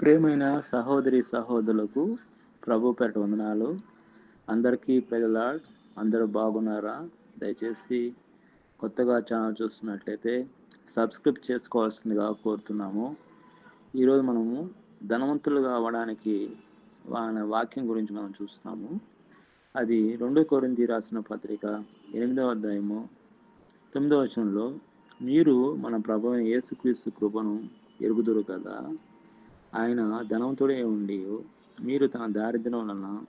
ప్రేమైన సహోదరి సహోదరులకు ప్రభు పేట వందనాలు. అందరికీ ప్రజల అందరూ బాగున్నారా? దయచేసి కొత్తగా ఛానల్ చూస్తున్నట్లయితే సబ్స్క్రైబ్ చేసుకోవాల్సిందిగా కోరుతున్నాము. ఈరోజు మనము ధనవంతులుగా అవ్వడానికి వాన వాక్యం గురించి మనం చూస్తాము అది రెండో కొరింది రాసిన పత్రిక ఎనిమిదవ అధ్యాయము తొమ్మిదవ వచనంలో మీరు మన ప్రభు యేసుక్రీస్తు కృపను ఎరుగుదురు కదా? ఆయన ధనవంతుడే ఉండి మీరు తన దారిద్ర్యం వలన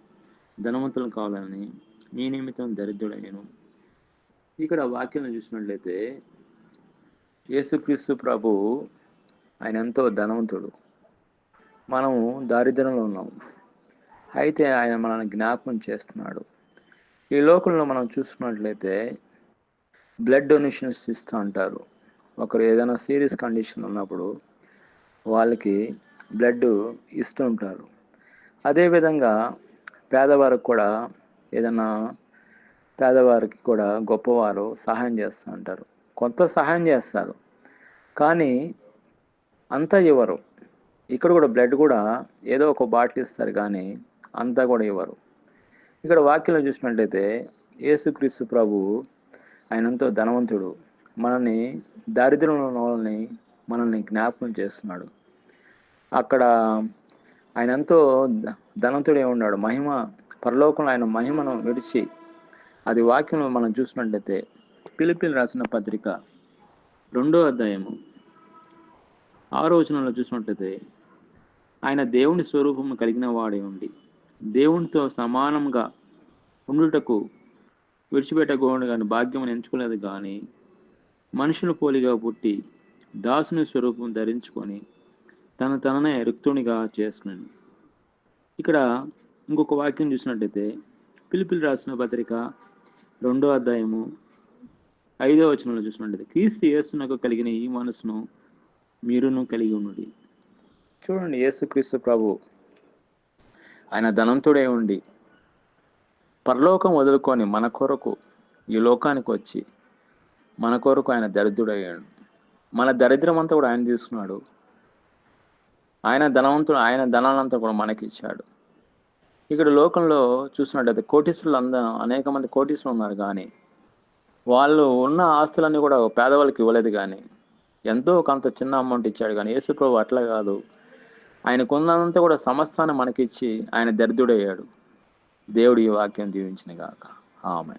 ధనవంతులు కావాలని మీ నిమిత్తం దరిద్రుడయ్యను. ఇక్కడ వాక్యం చూసినట్లయితే యేసుక్రీస్తు ప్రభు ఆయన ఎంతో ధనవంతుడు. మనము దారిద్ర్యంలో ఉన్నాము. అయితే ఆయన మనల్ని జ్ఞాపకం చేస్తున్నాడు. ఈ లోకంలో మనం చూసుకున్నట్లయితే బ్లడ్ డొనేషన్స్ ఇస్తూ ఉంటారు ఒకరు ఏదైనా సీరియస్ కండిషన్ ఉన్నప్పుడు వాళ్ళకి బ్లడ్ ఇస్తూ ఉంటారు. అదేవిధంగా పేదవారికి కూడా ఏదైనా పేదవారికి కూడా గొప్పవారు సహాయం చేస్తూ ఉంటారు. కొంత సహాయం చేస్తారు. కానీ అంతా ఇవ్వరు. ఇక్కడ కూడా బ్లడ్ కూడా ఏదో ఒక బాటిల్ ఇస్తారు కానీ అంతా కూడా ఇవ్వరు. ఇక్కడ వాక్యంలో చూసినట్లయితే యేసుక్రీస్తు ప్రభు ఆయన ఎంతో ధనవంతుడు. మనల్ని దారిద్ర్యంలో వాళ్ళని మనల్ని జ్ఞాపకం చేస్తున్నాడు. అక్కడ ఆయన ఎంతో ధనవంతుడే ఉన్నాడు. మహిమ పరలోకంలో ఆయన మహిమను విడిచి అది వాక్యంలో మనం చూసినట్లయితే పిలిపిలు రాసిన పత్రిక రెండో అధ్యాయము ఆరో వచనంలో చూసినట్లయితే ఆయన దేవుని స్వరూపము కలిగిన వాడే ఉండి దేవునితో సమానంగా ఉండుటకు విడిచిపెట్టకూడదు కానీ భాగ్యం ఎంచుకోలేదు కానీ మనుషుల పోలిగా పుట్టి దాసుని స్వరూపం ధరించుకొని తన తననే రిక్తునిగా చేసుకున్నాను ఇక్కడ ఇంకొక వాక్యం చూసినట్టయితే పిలిపిలి రాసిన పత్రిక రెండో అధ్యాయము ఐదో వచనంలో చూసినట్టయితే క్రీస్తు యేసునకు కలిగిన ఈ మనసును మీరును కలిగి ఉన్నది చూడండి యేసు క్రీస్తు ప్రభు ఆయన ధనంతుడే ఉండి పరలోకం వదులుకొని మన కొరకు ఈ లోకానికి వచ్చి మన కొరకు ఆయన దరిద్రుడయ్యాడు. మన దరిద్రం అంతా కూడా ఆయన తీసుకున్నాడు. ఆయన ధనవంతుడు ఆయన ధనాలంతా కూడా మనకి ఇచ్చాడు ఇక్కడ లోకంలో చూసినట్టయితే కోటీశ్వరులు అందరూ అనేక మంది కోటీశ్వరులు ఉన్నారు కానీ వాళ్ళు ఉన్న ఆస్తులన్నీ కూడా పేదవాళ్ళకి ఇవ్వలేదు కానీ ఎంతో కొంత చిన్న అమౌంట్ ఇచ్చాడు కానీ యేసుప్రభు అట్లా కాదు. ఆయనకున్నదంతా కూడా సమస్తాన్ని మనకిచ్చి ఆయన దరిద్రుడయ్యాడు. దేవుడు ఈ వాక్యం దీవించిన గాక. ఆమె